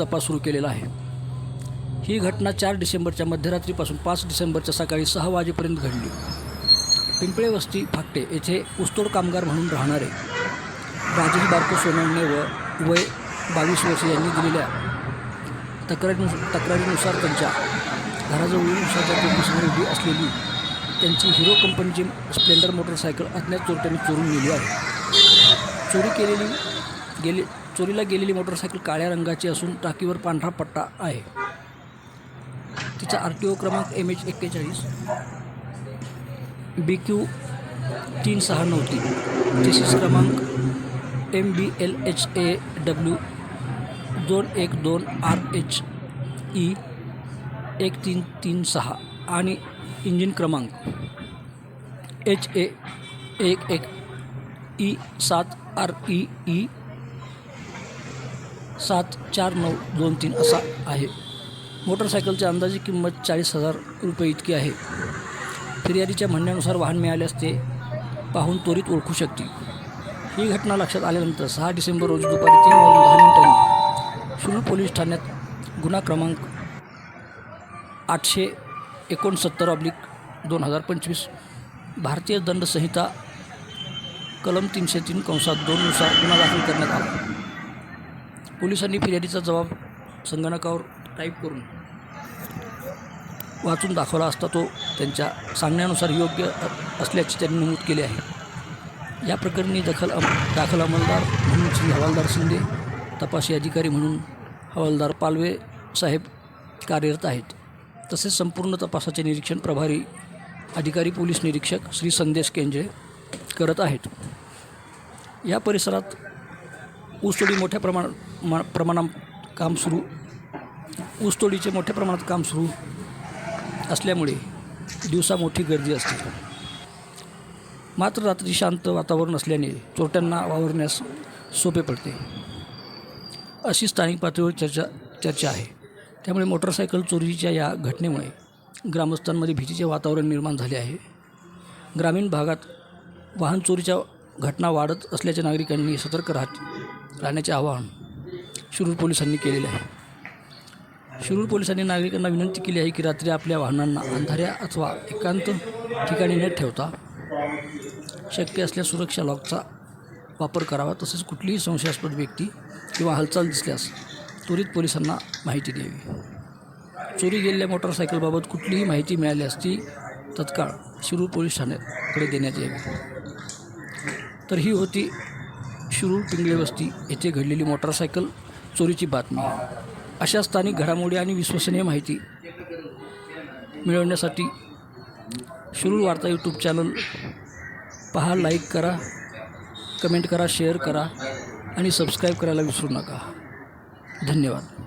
तपास सुरू केलेला आहे. ही घटना चार डिसेंबरच्या मध्यरात्रीपासून पाच डिसेंबरच्या सकाळी सहा वाजेपर्यंत घडली. पिंपळे वस्ती फाकटे येथे ऊसतोड कामगार म्हणून राहणारे राजेश बारको सोनवणे व वय बावीस वर्ष यांनी दिलेल्या तक्रारीनु तक्रारीनुसार त्यांच्या घराजवळील उसाच्या कोटीसमोर उभी असलेली त्यांची हिरो कंपनीची स्प्लेंडर मोटरसायकल अज्ञात चोरट्याने चोरून नेली आहे. चोरी केलेली गेली चोरीला गेलेली मोटरसायकल काळ्या रंगाची असून टाकीवर पांढरा पट्टा आहे. तिचा आर टी ओ क्रमांक एम एच एक्केचाळीस. बी क्यू तीन सहा नऊ तीन. चेसिस क्रमांक M B L H A W दोन एक दोन आर एच ई एक तीन तीन सहा आणि इंजिन क्रमांक एच ए एक एक ई सात आर ई ई सात चार नऊ दोन तीन असा आहे. मोटरसायकलची अंदाजे किंमत चाळीस हजार रुपये इतकी आहे. फिर्यादीच्या म्हणण्यानुसार वाहन मिळाल्यास ते पाहून त्वरित ओळखू शकतील ही घटना लक्षात आल्यानंतर सहा डिसेंबर रोजी दुपारी तीन वाजून दहा मिनिटांनी सुरू पोलीस ठाण्यात गुन्हा क्रमांक आठशे एकोणसत्तर ऑब्लिक दोन हजार पंचवीस भारतीय दंड संहिता कलम तीनशे तीन कंसात दोननुसार गुन्हा दाखल करण्यात आला. पोलिसांनी फिर्यादीचा जबाब संगणकावर टाईप करून वाचून दाखवला असता तो त्यांच्या सांगण्यानुसार योग्य असल्याचे त्यांनी नमूद केले आहे. या प्रकरणी दखल अम दाखल अंमलदार म्हणून श्री हवालदार शिंदे तपासी अधिकारी म्हणून हवालदार पालवे साहेब कार्यरत आहेत. तसेच संपूर्ण तपासाचे निरीक्षण प्रभारी अधिकारी पोलीस निरीक्षक श्री संदेश केंजे करत आहेत. या परिसरात ऊसतोडी मोठ्या प्रमाणात म प्रमाणात काम सुरू. ऊसतोडीचे मोठ्या प्रमाणात काम सुरू असल्यामुळे दिवसा मोठी गर्दी असते. मात्र रात्री शांत वातावरण असल्याने चोरट्यांना वावरण्यास सोपे पडते. अशी स्थानिक पातळीवर चर्चा चर्चा आहे. त्यामुळे मोटरसायकल चोरीच्या या घटनेमुळे ग्रामस्थांमध्ये भीतीचे वातावरण निर्माण झाले आहे. ग्रामीण भागात वाहन चोरीच्या घटना वाढत असल्याच्या नागरिकांनी सतर्क राहत राहण्याचे आवाहन शिरूर पोलिसांनी केलेले आहे. शिरूर पोलिसांनी नागरिकांना विनंती केली आहे की रात्री आपल्या वाहनांना अंधाऱ्या अथवा एकांत ठिकाणी न ठेवता शक्य असल्यास सुरक्षा लॉकचा वापर करावा. तसेच कुठलीही संशयास्पद व्यक्ती किंवा हालचाल दिसल्यास त्वरित पोलिसांना माहिती द्यावी. चोरी गेलेल्या मोटरसायकलबाबत कुठलीही माहिती मिळाल्यास ती तत्काळ शिरूर पोलीस ठाण्याकडे देण्यात यावी. तर ही होती शिरूर पिंगळे वस्ती. येथे घडलेली मोटरसायकल चोरीची बातमी. अशा स्थानिक घडामोडी आणि विश्वसनीय माहिती मिळवण्यासाठी शिरूर वार्ता यूट्यूब चॅनल पहा लाईक करा कमेंट करा शेअर करा आणि सबस्क्राईब करायला विसरू नका. धन्यवाद.